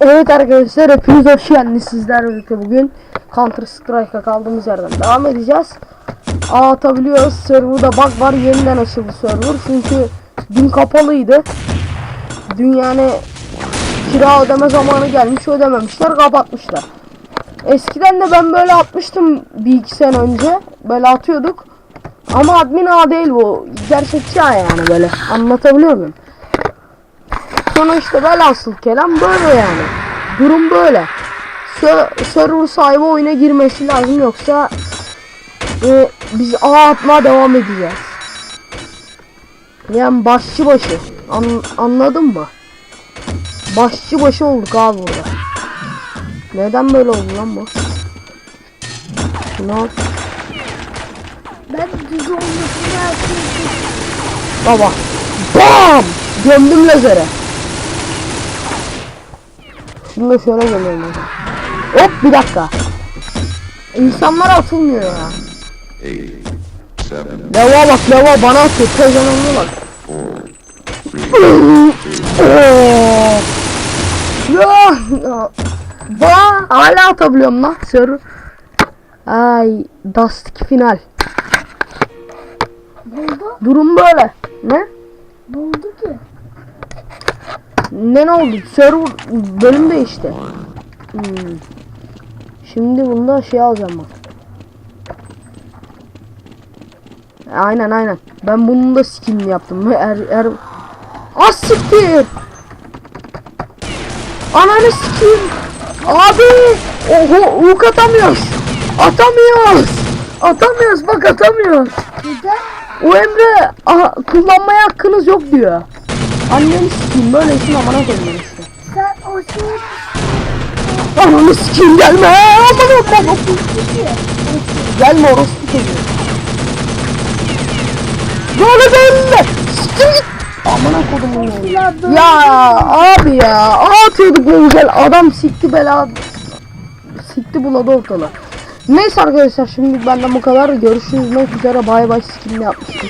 Evet arkadaşlar hepiniz hoş geldiniz sizlerle birlikte bugün Counter Strike'a kaldığımız yerden devam edeceğiz. Aa atabiliyoruz. Server'da bug var. Yeniden açıldı server. Çünkü dün kapalıydı. Dün yani kira ödeme zamanı gelmiş ödememişler kapatmışlar. Eskiden de ben böyle atmıştım bir iki sene önce. Böyle atıyorduk. Ama admin ağa değil bu. Gerçekçi ağa yani böyle. Anlatabiliyor muyum? Sonra işte velhasıl kelam böyle yani. Durum böyle. Server sahibi oyuna girmesi lazım yoksa e, biz ağ atmaya devam edeceğiz. Yani başçı başı. An- anladın mı? Başçı başı olduk abi burada. Neden böyle oldu lan bu? Şunu al. Ben düz olmasını. Baba. Bam! Gömdüm lazere. Şunu şöyle hadi. Hop bir dakika. İnsanlara atılmıyor ya. Leva bak leva bana atıyor. Kazananına bak. Oo. Ya. Ba hala atabiliyorum lan. Sır. Ay Dust 2 final. Buldu. Durum böyle. Ne? Buldu ki. Ne ne oldu? Server bölüm değişti. Hmm. Şimdi bunda şey alacağım bak. Aynen aynen. Ben bunun da skin yaptım. Er, er... Az siktir. Ananı sikeyim. Abi. Oho uk atamıyoruz. Atamıyoruz. Atamıyoruz bak atamıyoruz. Neden? O Emre aha, kullanmaya hakkınız yok diyor. Anneni sikeyim böyle işin amına koyayım işte. Sen o şeyi Ananı gelme. Aman aman. buldu ki. Gelme orospu çocuğu. Böyle de. Siktir git. Amına kodumun oğlu. Ya böyle abi ya. Atıyorduk ne güzel. Adam sikti bela. Sikti buladı ortalığı. Neyse arkadaşlar şimdi benden bu kadar. Görüşürüz. üzere bay bay skinini yapmıştım.